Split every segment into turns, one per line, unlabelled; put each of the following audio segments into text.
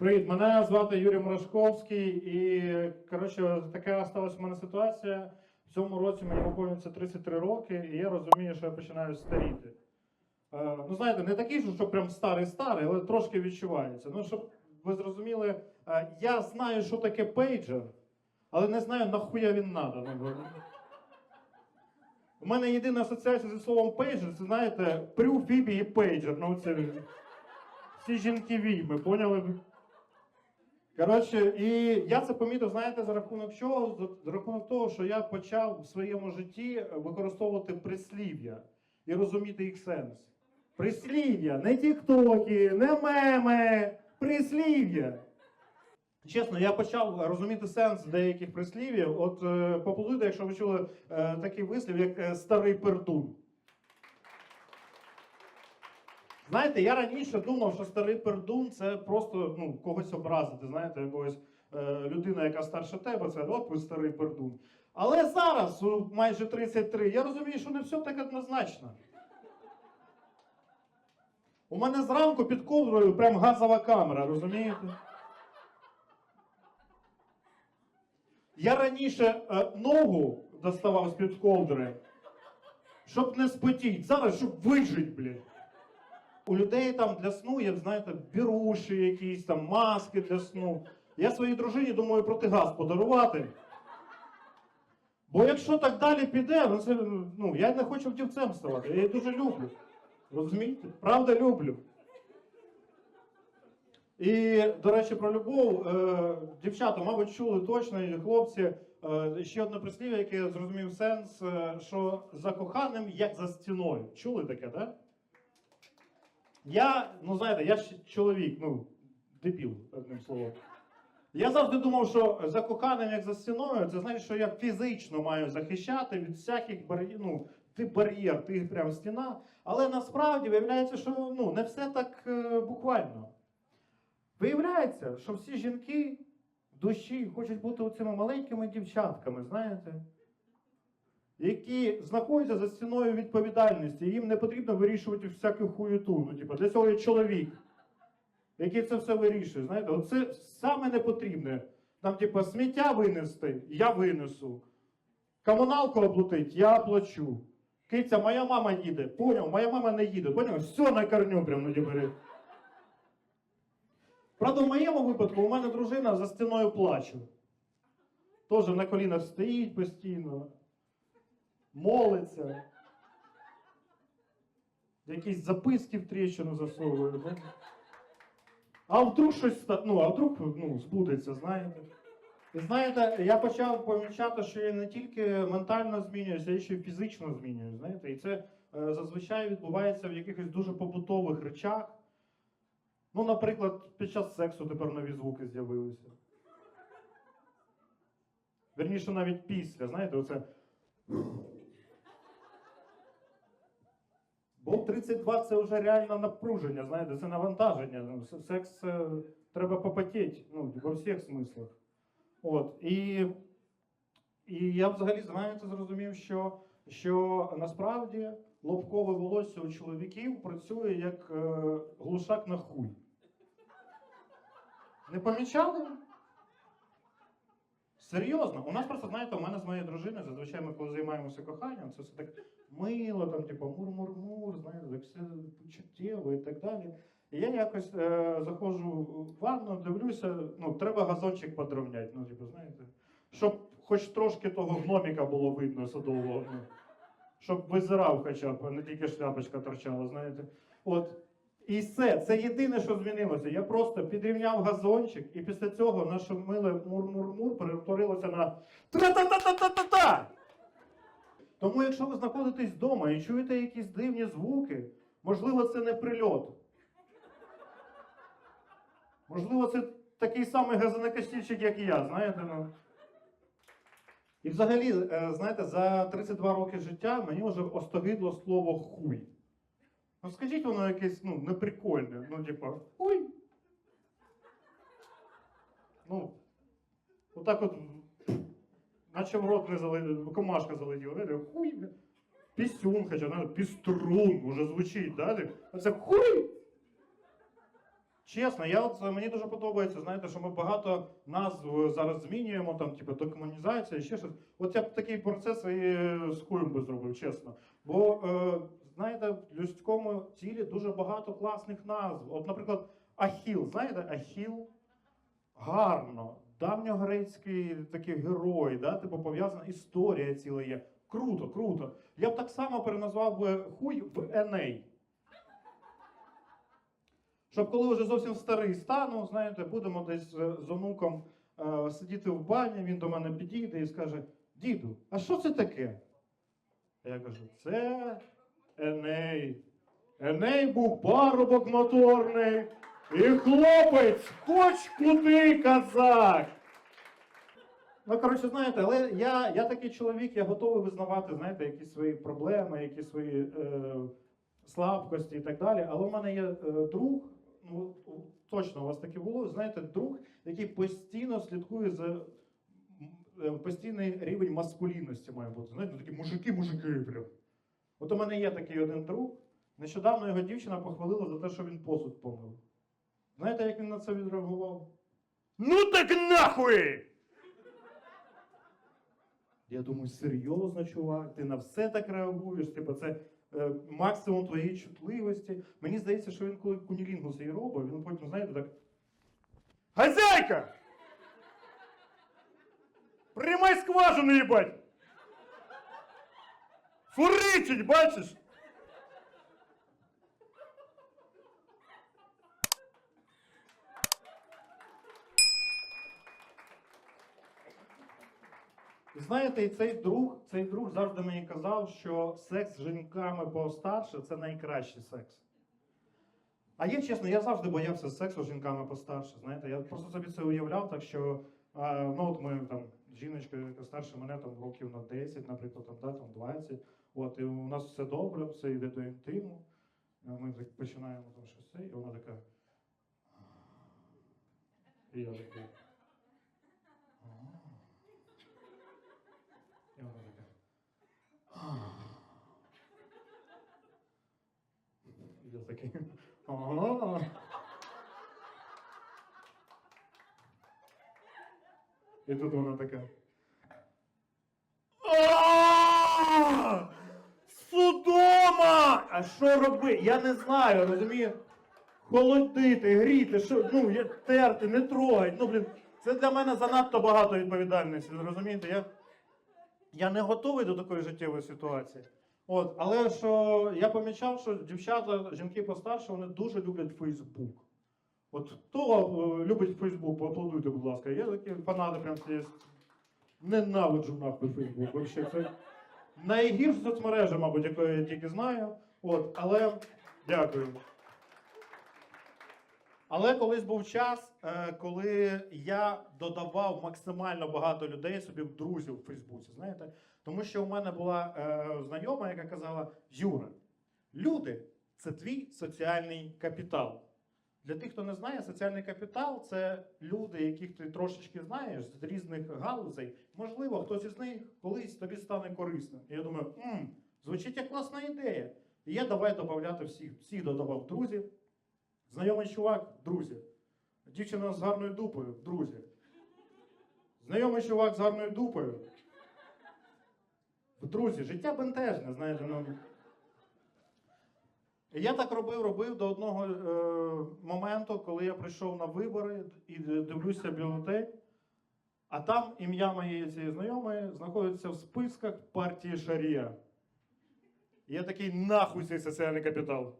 Привіт, мене звати Юрій Мурашковський, і коротше, така сталася в мене ситуація. В цьому році мені виповнюється 33 роки, і я розумію, що я починаю старіти. Е, ну, знаєте, не такий, що, прям старий-старий, але трошки відчувається. Ну, щоб ви зрозуміли, е, я знаю, що таке пейджер, але не знаю, нахуя він надо. У мене єдина асоціація зі словом пейджер, це знаєте, прю, фібі і пейджер. Ну, це всі жінки відьми, поняли? Коротше, і я це помітив, знаєте, за рахунок чого? За- рахунок того, що я почав в своєму житті використовувати прислів'я і розуміти їх сенс. Прислів'я, не тіктоки, не меми, прислів'я. Чесно, я почав розуміти сенс деяких прислів'їв. От е, поплодуйте, якщо ви чули е, такий вислів, як е, старий пердун. Знаєте, я раніше думав, що старий пердун це просто ну, когось образити, знаєте, якогось е, людина, яка старше тебе, це от ви старий пердун. Але зараз, у майже 33, я розумію, що не все так однозначно. У мене зранку під ковдрою прям газова камера, розумієте? Я раніше е, ногу доставав з-під ковдри, щоб не спотіть. Зараз, щоб вижить, блядь. У людей там для сну є, знаєте, біруші якісь там, маски для сну. Я своїй дружині думаю протигаз подарувати. Бо якщо так далі піде, ну це ну я не хочу вдівцем ставати. Я її дуже люблю. Розумієте? Правда, люблю. І, до речі, про любов. Е, дівчата, мабуть, чули точно, і хлопці. Е, ще одне прислів'я, яке я зрозумів сенс, е, що за коханим, як за стіною. Чули таке, так? Да? Я, ну знаєте, я ж чоловік, ну, дебіл, одним словом. Я завжди думав, що за коханим, як за стіною, це значить, що я фізично маю захищати від всяких бар'єрів. Ну, ти бар'єр, ти прям стіна. Але насправді виявляється, що ну, не все так е, буквально. Виявляється, що всі жінки душі хочуть бути оцими маленькими дівчатками, знаєте, які знаходяться за стіною відповідальності. Їм не потрібно вирішувати всяку хуєту. Ну, типу, для цього є чоловік, який це все вирішує. Знаєте, оце саме не потрібне. Там, типу, сміття винести, я винесу. Комуналку оплатить, я оплачу. Киця, моя мама їде. Поняв, моя мама не їде. Поняв? Все на корню прям ну, типу. Правда, в моєму випадку у мене дружина за стіною плаче. Теж на колінах стоїть постійно, молиться. Якісь записки в тріщину засовує. да? А вдруг щось ну, а вдруг ну, збудеться, знаєте. І знаєте, я почав помічати, що я не тільки ментально змінююся, я ще й фізично змінююся. Знаєте, і це е, зазвичай відбувається в якихось дуже побутових речах. Ну, наприклад, під час сексу тепер нові звуки з'явилися. Верніше, навіть після, знаєте, оце. Бо 32 це вже реально напруження, знаєте, це навантаження. Ну, Секс це треба попотіти, ну, во всіх смислах. От. І, і я взагалі, знаєте, зрозумів, що, що насправді лобкове волосся у чоловіків працює як е, глушак на хуй. Не помічали? Серйозно, у нас просто, знаєте, у мене з моєю дружиною, зазвичай ми коли займаємося коханням, це все так мило, там, типу, мур-мур-мур, знаєте, все чуттєво і так далі. І я якось е, заходжу в ванну, дивлюся, ну, треба газончик подровняти, ну, типу, знаєте, щоб хоч трошки того гноміка було видно садового, ну, щоб визирав хоча б, не тільки шляпочка торчала, знаєте. От. І все, це єдине, що змінилося. Я просто підрівняв газончик, і після цього наше миле мур-мур-мур перетворилося на тра-та-та-та-та-та-та. Тому, якщо ви знаходитесь вдома і чуєте якісь дивні звуки, можливо, це не прильот. Можливо, це такий самий газонокосільщик, як і я, знаєте. Ну. І взагалі, е, знаєте, за 32 роки життя мені вже остогидло слово хуй. Ну скажіть воно якесь ну, неприкольне. Ну, типа, хуй. Ну, отак от, наче в рот не залетіла, комашка залетіла, знаєте, хуй. Пісюн, хоча, знаєте, піструн уже звучить, да? Це хуй. Чесно, я от мені дуже подобається, знаєте, що ми багато назв зараз змінюємо, там, типу, декомунізація, ще щось. От я б такий процес і з хуєм би зробив, чесно. Бо, е, знаєте, в людському тілі дуже багато класних назв. От, наприклад, Ахіл, знаєте, Ахіл гарно, давньогрецький такий герой, да, типу пов'язана історія ціла є. Круто, круто. Я б так само переназвав би хуй в Еней. Щоб коли вже зовсім старий стану, знаєте, будемо десь е, з онуком е, сидіти в бані, він до мене підійде і скаже: Діду, а що це таке? Я кажу, це Еней. Еней був парубок моторний. І хлопець, хоч куди казак. Ну, коротше, знаєте, але я, я такий чоловік, я готовий визнавати, знаєте, якісь свої проблеми, якісь свої е, слабкості і так далі. Але у мене є е, друг, ну точно у вас таке було, знаєте, друг, який постійно слідкує за е, постійний рівень маскулінності має бути. Знаєте, такі мужики, мужики, прям. От у мене є такий один друг. Нещодавно його дівчина похвалила за те, що він посуд помив. Знаєте, як він на це відреагував? Ну так нахуй! Я думаю, серйозно, чувак, ти на все так реагуєш. Типу, це е, максимум твоєї чутливості. Мені здається, що він коли кунілінгус її робить, він потім, знаєте, так. Хазяйка! Приймай скважину, їбать! Фуричить, бачиш? І знаєте, цей друг, цей друг завжди мені казав, що секс з жінками постарше це найкращий секс. А я чесно, я завжди боявся сексу з жінками постарше. Знаєте, я просто собі це уявляв, так що ну от ми там жіночка, яка старше мене там років на 10, наприклад, там, да, там 20. От, і у нас все добре, все йде до інтиму. Ми починаємо там щось і вона така. І я такий. «А». І вона така. І Я такий. І тут вона така. Судома! А що робити? Я не знаю, розумію. Холодити, гріти, що, ну, терти, не трогать. Ну, блін, це для мене занадто багато відповідальності. Розумієте? Я, я не готовий до такої життєвої ситуації. От, але що я помічав, що дівчата, жінки постарше, вони дуже люблять Фейсбук. От хто е, любить Фейсбук, поаплодуйте, будь ласка. Є такі фанати прям. Ненавиджу нахуй Фейсбук. Вообще, це найгірша соцмережа, мабуть, яку я тільки знаю. От, але дякую. Але колись був час, коли я додавав максимально багато людей собі друзів в Фейсбуці. Знаєте? Тому що у мене була е, знайома, яка казала: Юра, люди це твій соціальний капітал. Для тих, хто не знає, соціальний капітал це люди, яких ти трошечки знаєш з різних галузей. Можливо, хтось із них колись тобі стане корисним. І я думаю, м звучить як класна ідея. І я давай додавати всіх. Всіх додавав друзів. Знайомий чувак, друзі. Дівчина з гарною дупою, друзі. Знайомий чувак з гарною дупою. Друзі, життя бентежне, знаєте, ну. Я так робив, робив до одного е, моменту, коли я прийшов на вибори і дивлюся бюлетень, а там ім'я моєї цієї знайомої знаходиться в списках партії Шарія. Я такий нахуй цей соціальний капітал.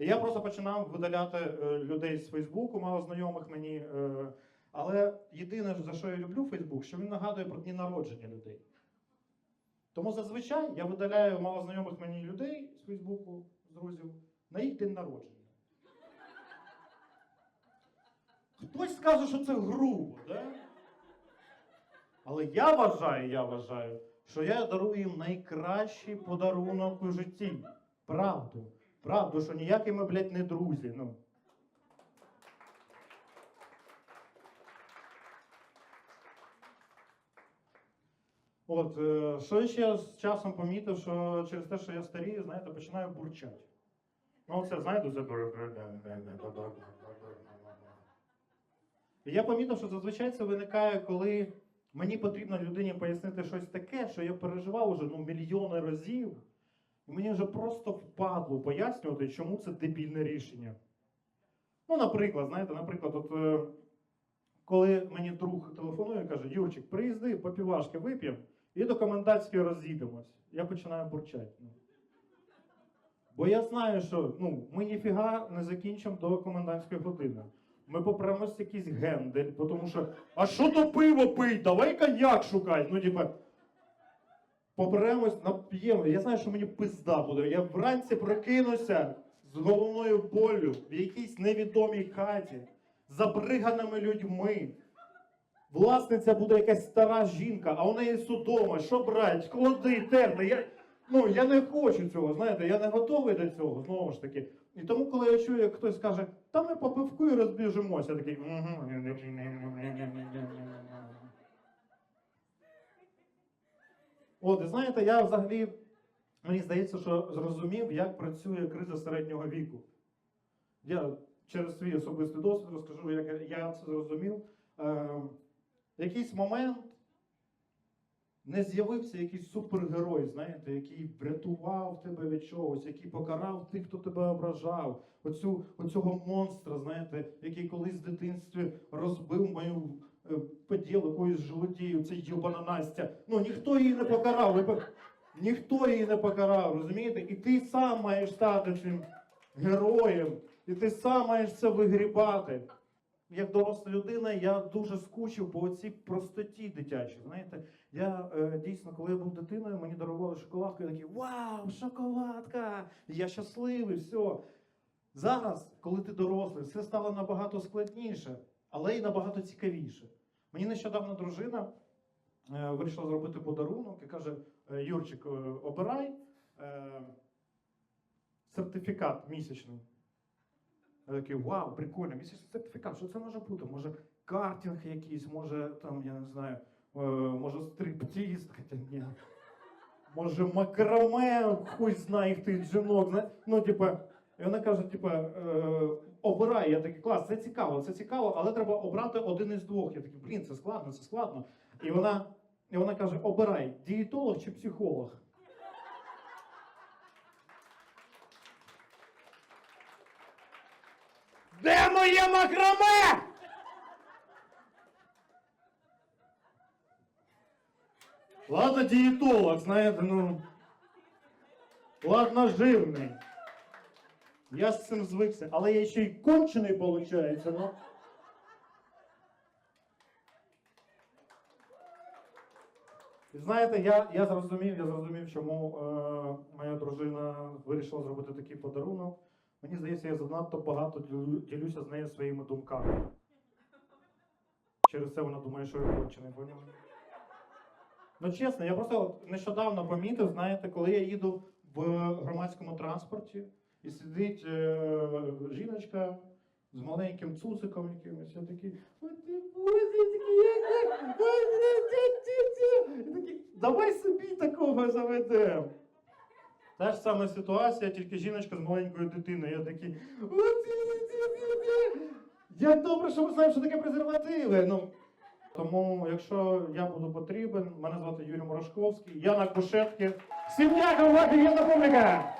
Я просто починав видаляти е, людей з Фейсбуку, мало знайомих мені. Е, але єдине, за що я люблю Фейсбук, що він нагадує про дні народження людей. Тому зазвичай я видаляю малознайомих мені людей з Фейсбуку, з друзів, на їх день народження. Хтось скаже, що це грубо, да? Але я вважаю, я вважаю, що я дарую їм найкращий подарунок у житті. Правду. Правду, що ніякі ми, блядь, не друзі. Ну. От, е, що ще з часом помітив, що через те, що я старію, знаєте, починаю бурчати. Ну, це знаєте, це. Я помітив, що зазвичай це виникає, коли мені потрібно людині пояснити щось таке, що я переживав уже ну, мільйони разів. І мені вже просто впадло пояснювати, чому це дебільне рішення. Ну, наприклад, знаєте, наприклад, от е, коли мені друг телефонує і каже, Юрчик, приїзди, попівашки вип'ємо і до комендантської розійдемось. Я починаю бурчати. Ну. Бо я знаю, що ну, ми ніфіга не закінчимо до комендантської години. Ми попремось якийсь гендель, тому що, а що то пиво пить? Давай коньяк шукай. Ну, типа, поберемось, нап'ємо. Я знаю, що мені пизда буде. Я вранці прокинуся з головною болю в якійсь невідомій хаті, забриганими людьми. Власниця буде якась стара жінка, а у неї судома, що брать, клади, терни. Я, ну, я не хочу цього, знаєте, я не готовий до цього, знову ж таки. І тому, коли я чую, як хтось каже, та ми по пивку і розбіжимося, я такий. От, і знаєте, я взагалі, мені здається, що зрозумів, як працює криза середнього віку. Я через свій особистий досвід розкажу, як я це зрозумів. Е, якийсь момент не з'явився якийсь супергерой, знаєте, який врятував тебе від чогось, який покарав тих, хто тебе ображав. Оцю, оцього монстра, знаєте, який колись в дитинстві розбив мою поділ якоюсь желудію, це йобана Настя. Ну ніхто її не покарав. Ніхто її не покарав, розумієте? І ти сам маєш стати цим героєм, і ти сам маєш це вигрібати. Як доросла людина, я дуже скучив по цій простоті дитячій. Знаєте, я е, дійсно, коли я був дитиною, мені дарували шоколадку, я такий Вау, шоколадка! Я щасливий, все. Зараз, коли ти дорослий, все стало набагато складніше, але й набагато цікавіше. Мені нещодавно дружина е, вирішила зробити подарунок і каже: «Е, Юрчик, е, обирай сертифікат місячний. Я такий, вау, прикольно, місячний сертифікат, що це може бути? Може картинг якийсь, може там, я не знаю, може стриптіз, ні. Може макраме, хуй знає тих жінок. Ну, типа, і вона каже, типа, обирай. Я такий, клас, це цікаво, це цікаво, але треба обрати один із двох. Я такий, блін, це складно, це складно. І вона, і вона каже: обирай, дієтолог чи психолог. Де моє макраме? Ладно, дієтолог, знаєте, ну. Ладно, жирний. Я з цим звикся, але я ще й кончений, виходить, ну. І знаєте, я, я зрозумів, я зрозумів, чому е, моя дружина вирішила зробити такий подарунок. Мені здається, я занадто багато ділю- ділюся з нею своїми думками. Через це вона думає, що я кончений, поняв? Ну чесно, я просто нещодавно помітив, знаєте, коли я їду в громадському транспорті і сидить е, жіночка з маленьким цуциком якимось, я такий, «От ти боже, такий, як так? Ой, ті, ті, ті». Я давай собі такого заведемо. Та ж сама ситуація, тільки жіночка з маленькою дитиною. Я такий. Як добре, що ми знаємо, що таке презервативи. Ну, тому, якщо я буду потрібен, мене звати Юрій Морошковський, я на кушетці. Всім дякую, ваша є публіка!